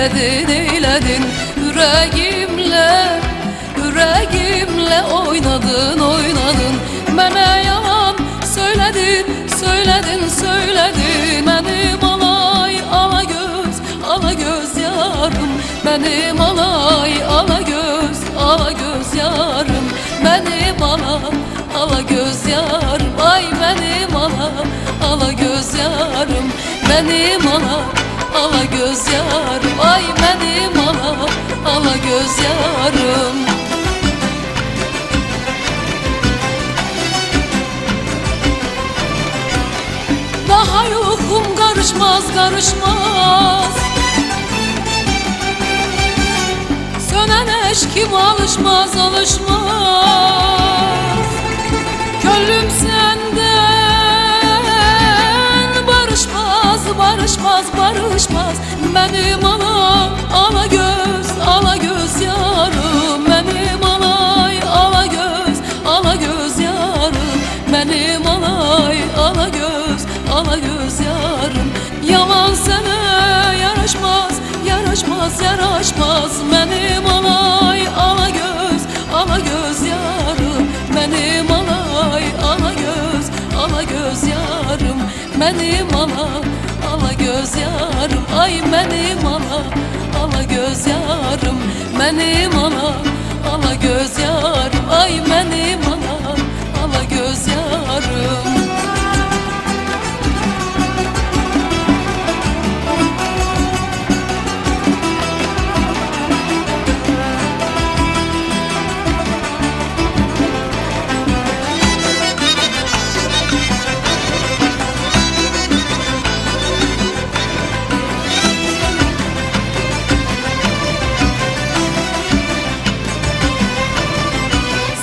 eyledin eyledin Yüreğimle, yüreğimle oynadın oynadın. Bana yalan söyledin, söyledin, söyledin. Benim alay ala göz, ala göz yarım. Benim alay ala göz, ala göz yarım. Benim ala, ala göz yarım. Ay benim ala, ala göz yarım. Benim ala, ala göz yarım Ay benim ala, ala göz yarım. Daha yokum karışmaz karışmaz. Sönen eşkim alışmaz alışmaz barışmaz Benim ana ala göz ala göz yarım. Benim alay ala göz ala göz yarım. Benim alay ala göz ala göz yarım. Yalan sana yaraşmaz yaraşmaz yaraşmaz. Benim alay ala göz ala göz yarım. Benim alay ala göz ala göz yarım Benim ala ala göz yarım. Ay benim ala ala göz yarım. Benim ala ala göz yarım. Ay benim ala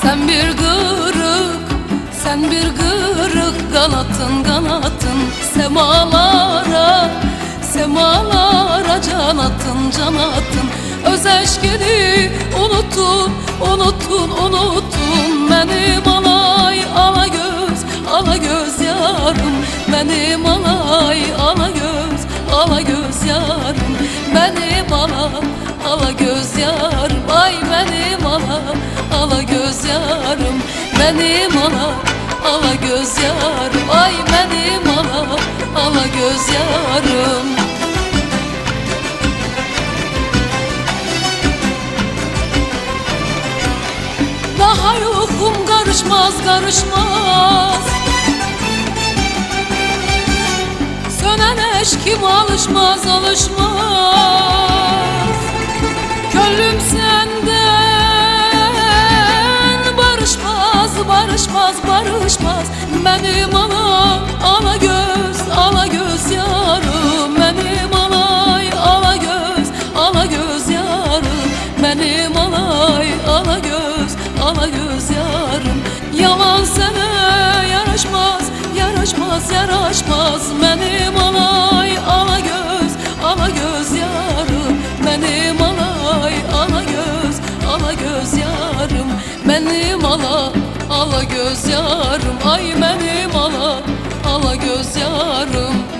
Sen bir kırık, sen bir kırık kanatın kanatın Semalara, semalara can attın can attın Öz eşkini unuttun, unuttun, unuttun Benim alay ala göz, ala göz yarım Benim alay ala göz, ala göz yarım Benim ala, ala göz yarım Ay benim ala, ala göz yarım Benim ala, ala göz yarım. Ay benim ala, ala göz yarım. Daha yokum karışmaz karışmaz. Sönen eşkim alışmaz alışmaz Benim ana ala göz ala göz yarım. Benim alay ala göz ala göz yarım. Benim alay ala göz ala göz yarım. Yalan sana yaraşmaz yaraşmaz yaraşmaz Benim alay ala göz ala göz yarım. Benim alay ala göz ala göz yarım. Benim ala ala göz yarım Ay benim ala. Ala göz yarım